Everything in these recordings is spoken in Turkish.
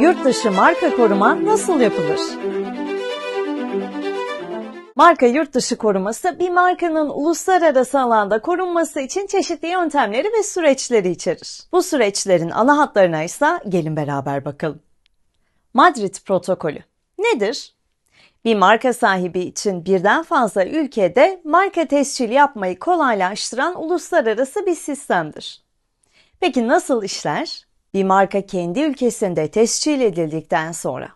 Yurt dışı marka koruma nasıl yapılır? Marka yurt dışı koruması bir markanın uluslararası alanda korunması için çeşitli yöntemleri ve süreçleri içerir. Bu süreçlerin ana hatlarına ise gelin beraber bakalım. Madrid protokolü nedir? Bir marka sahibi için birden fazla ülkede marka tescili yapmayı kolaylaştıran uluslararası bir sistemdir. Peki nasıl işler? Bir marka kendi ülkesinde tescil edildikten sonra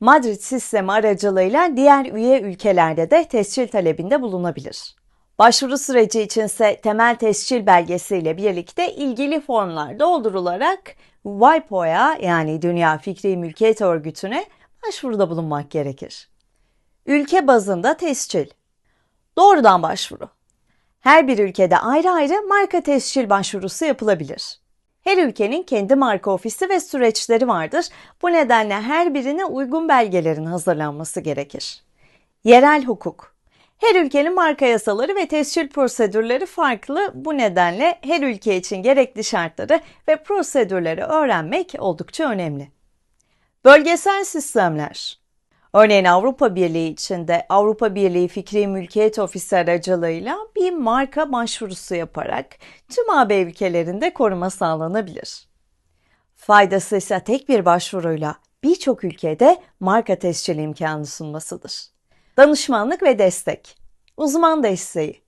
Madrid sistemi aracılığıyla diğer üye ülkelerde de tescil talebinde bulunabilir. Başvuru süreci içinse temel tescil belgesiyle birlikte ilgili formlar doldurularak WIPO'ya yani Dünya Fikri Mülkiyet Örgütü'ne başvuruda bulunmak gerekir. Ülke bazında tescil. Doğrudan başvuru. Her bir ülkede ayrı ayrı marka tescil başvurusu yapılabilir. Her ülkenin kendi marka ofisi ve süreçleri vardır. Bu nedenle her birine uygun belgelerin hazırlanması gerekir. Yerel hukuk. Her ülkenin marka yasaları ve tescil prosedürleri farklı. Bu nedenle her ülke için gerekli şartları ve prosedürleri öğrenmek oldukça önemli. Bölgesel sistemler. Örneğin Avrupa Birliği içinde Avrupa Birliği Fikri Mülkiyet Ofisi aracılığıyla bir marka başvurusu yaparak tüm AB ülkelerinde koruma sağlanabilir. Faydası ise tek bir başvuruyla birçok ülkede marka tescili imkanı sunmasıdır. Danışmanlık ve destek. Uzman desteği.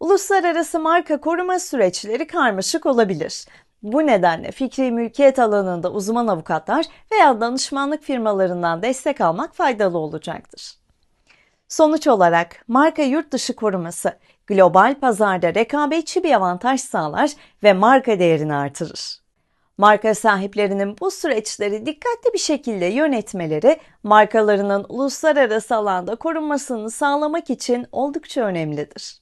Uluslararası marka koruma süreçleri karmaşık olabilir. Bu nedenle fikri mülkiyet alanında uzman avukatlar veya danışmanlık firmalarından destek almak faydalı olacaktır. Sonuç olarak marka yurt dışı koruması global pazarda rekabetçi bir avantaj sağlar ve marka değerini artırır. Marka sahiplerinin bu süreçleri dikkatli bir şekilde yönetmeleri markalarının uluslararası alanda korunmasını sağlamak için oldukça önemlidir.